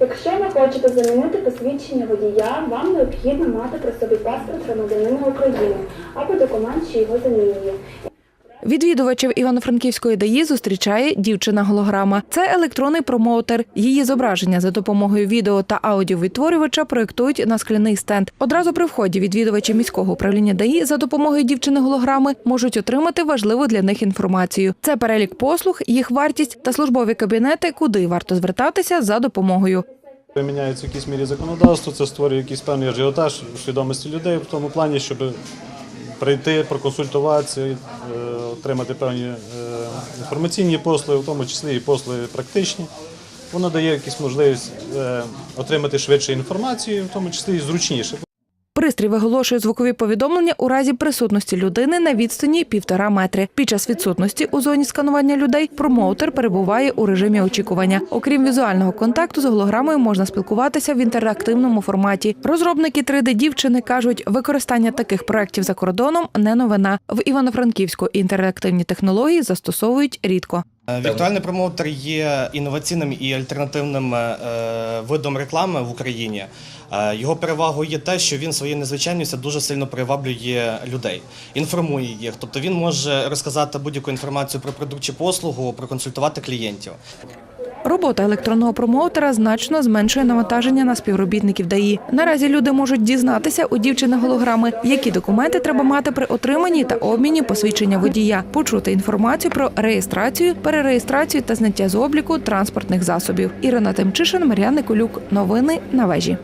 Якщо ви хочете замінити посвідчення водія, вам необхідно мати при собі паспорт громадянина України або документ, що його замінює. Відвідувачів Івано-Франківської ДАІ зустрічає дівчина-голограма. Це електронний промоутер. Її зображення за допомогою відео та аудіовідтворювача проєктують на скляний стенд. Одразу при вході відвідувачі міського управління ДАІ за допомогою дівчини-голограми можуть отримати важливу для них інформацію. Це перелік послуг, їх вартість та службові кабінети, куди варто звертатися за допомогою. Міняється в якійсь мірі законодавство, це створює якийсь певний ажіотаж у свідомості людей в тому плані, щоб прийти, проконсультуватися, е, отримати певні е, інформаційні послуги, в тому числі і послуги практичні. Воно дає якусь можливість е, отримати швидше інформацію, в тому числі і зручніше. Пристрій виголошує звукові повідомлення у разі присутності людини на відстані півтора метри. Під час відсутності у зоні сканування людей промоутер перебуває у режимі очікування. Окрім візуального контакту з голограмою можна спілкуватися в інтерактивному форматі. Розробники 3D-дівчини кажуть, використання таких проєктів за кордоном не новина. В Івано-Франківську інтерактивні технології застосовують рідко. Е, Віртуальний промоутер є інноваційним і альтернативним е, видом реклами в Україні. Е, Його перевагою є те, що він своєю незвичайністю дуже сильно приваблює людей, інформує їх. Тобто він може розказати будь-яку інформацію про продукт чи послугу, проконсультувати клієнтів. Робота електронного промоутера значно зменшує навантаження на співробітників ДАІ. Наразі люди можуть дізнатися у дівчини голограми, які документи треба мати при отриманні та обміні посвідчення водія, почути інформацію про реєстрацію, перереєстрацію та зняття з обліку транспортних засобів. Ірина Тимчишин, Мар'ян Николюк. Новини на вежі.